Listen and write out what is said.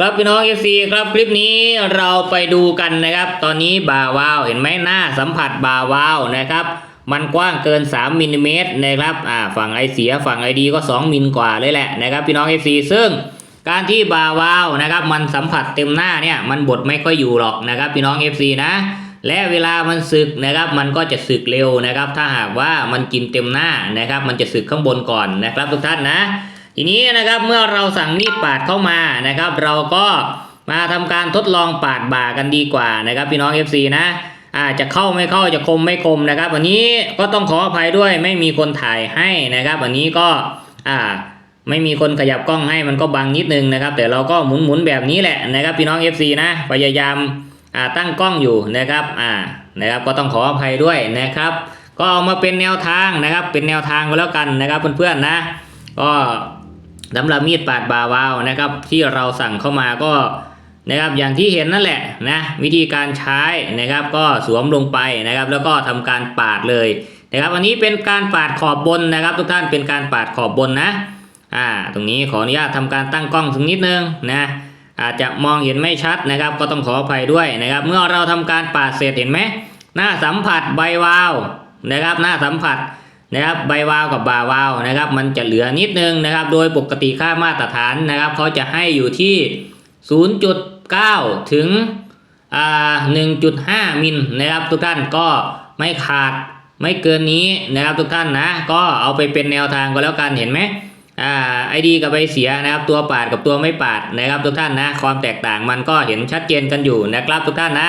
ครับพี่น้อง FC ครับคลิปนี้เราไปดูกันนะครับ ตอนนี้บาวาวเห็นไหมหน้าสัมผัสบาวาวนะครับ มันกว้างเกิน 3มิลลิเมตรนะครับอ่าฝั่งไอเสียฝั่งไอดีก็2มิลกว่าเลยแหละนะครับพี่น้อง FC ซึ่งการที่บาวาวนะครับ มันสัมผัสเต็มหน้าเนี่ยมันบดไม่ค่อยอยู่หรอกนะครับ พี่น้อง FC นะและเวลามันสึกนะครับ มันก็จะสึกเร็วนะครับ ถ้าหากว่ามันกินเต็มหน้านะครับ มันจะสึกข้างบนก่อนนะครับ ทุกท่านนะ ทีนี้นะครับเมื่อเราสั่งมีดปาดเข้ามานะครับ เราก็มาทำการทดลองปาดบ่ากันดีกว่านะครับ พี่น้อง FC นะอาจจะเข้าไม่เข้าจะคมไม่คมนะครับ วันนี้ก็ต้องขออภัยด้วยไม่มีคนถ่ายให้นะครับ วันนี้ก็อ่าไม่มีคนขยับกล้องให้มันก็บังนิดนึงนะครับ แต่เราก็หมุนหมุนแบบนี้แหละนะครับ พี่น้อง FC นะพยายามอ่าตั้งกล้องอยู่นะครับอ่านะครับ ก็ต้องขออภัยด้วยนะครับ ก็เอามาเป็นแนวทางนะครับ เป็นแนวทางก็แล้วกันนะครับ เพื่อนๆนะก็ สำหรับมีดปาดบาวาวนะครับที่เราสั่งเข้ามาก็นะครับอย่างที่เห็นนั่นแหละนะวิธีการใช้นะครับก็สวมลงไปนะครับ แล้วก็ทำการปาดเลยนะครับอันนี้เป็นการปาดขอบบนนะครับ ทุกท่านเป็นการปาดขอบบนนะอ่าตรงนี้ขออนุญาตทำการตั้งกล้องสักนิดนึงนะอาจจะมองเห็นไม่ชัดนะครับ ก็ต้องขออภัยด้วยนะครับ เมื่อเราทำการปาดเสร็จเห็นไหมหน้าสัมผัสใบวาวนะครับ หน้าสัมผัส นะครับใบวาวกับบาวาวนะครับมันจะเหลือนิดนึงนะครับ โดยปกติค่ามาตรฐานนะครับเขาจะให้อยู่ที่ 0.9 ถึงอ่า1.5 มิลนะครับทุกท่านก็ไม่ขาดไม่เกินนี้นะครับทุกท่านนะ ก็เอาไปเป็นแนวทางก็แล้วกันเห็นไหมอ่าไอดีกับใบเสียนะครับ ตัวปาดกับตัวไม่ปาดนะครับทุกท่านนะ ความแตกต่างมันก็เห็นชัดเจนกันอยู่นะครับทุกท่านนะ